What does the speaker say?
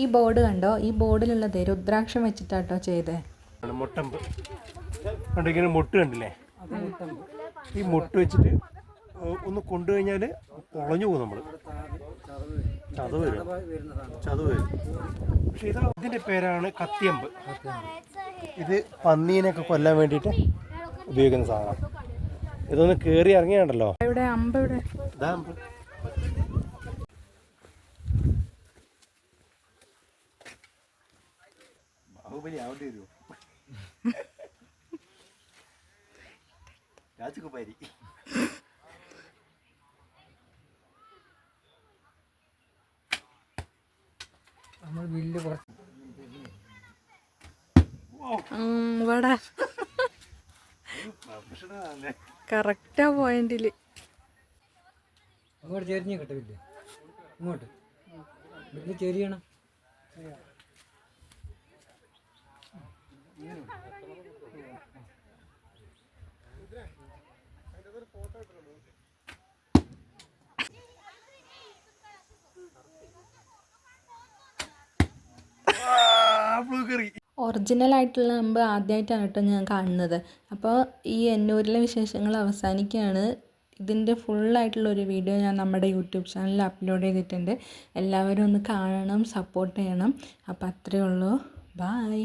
ഈ ബോർഡ് കണ്ടോ? ഈ ബോർഡിലുള്ളത് രുദ്രാക്ഷം വെച്ചിട്ടാട്ടോ ചെയ്തേ. മുട്ടമ്പ്. ഇങ്ങനെ മുട്ട് കണ്ടില്ലേ? ഈ മുട്ട് വെച്ചിട്ട് ഒന്ന് കൊണ്ടുകഴിഞ്ഞാൽ പൊളഞ്ഞു കുളഞ്ഞു പോകും നമ്മൾ ചതവ് വരും. ചതവ് വരും. പക്ഷെ ഇത് ഇതിന്റെ പേരാണ് കത്തിയമ്പ്. ഇത് പന്നീനൊക്കെ കൊല്ലാൻ വേണ്ടിയിട്ട് ഉപയോഗിക്കുന്ന സാധനം. ഇതൊന്ന് കയറി ഇറങ്ങിയാണ്ടല്ലോ. ഇവിടെ അമ്പ് ഇവിടെ ഇതാ അമ്പ്. ബാഹുബലി ആവേണ്ടി വരുമോ രാജകുമാരി നമ്മൾ ബില്ല് കുറച്ച് കറക്റ്റാ പോയിന്റിൽ. ഇങ്ങോട്ട് ചെരിഞ്ഞ് കിട്ടില്ല ഇങ്ങോട്ട്. ബില്ല് ചെരിയണം. ഒറിജിനൽ ആയിട്ടുള്ള അമ്പ് ആദ്യമായിട്ടാണ് കേട്ടോ ഞാൻ കാണുന്നത്. അപ്പോൾ ഈ എന്നൂരിലെ വിശേഷങ്ങൾ അവസാനിക്കുകയാണ്. ഇതിന്റെ ഫുള്ളായിട്ടുള്ള ഒരു വീഡിയോ ഞാൻ നമ്മുടെ യൂട്യൂബ് ചാനലിൽ അപ്ലോഡ് ചെയ്തിട്ടുണ്ട്. എല്ലാവരും ഒന്ന് കാണണം സപ്പോർട്ട് ചെയ്യണം. അപ്പോൾ അത്രയേ ഉള്ളൂ. ബായ്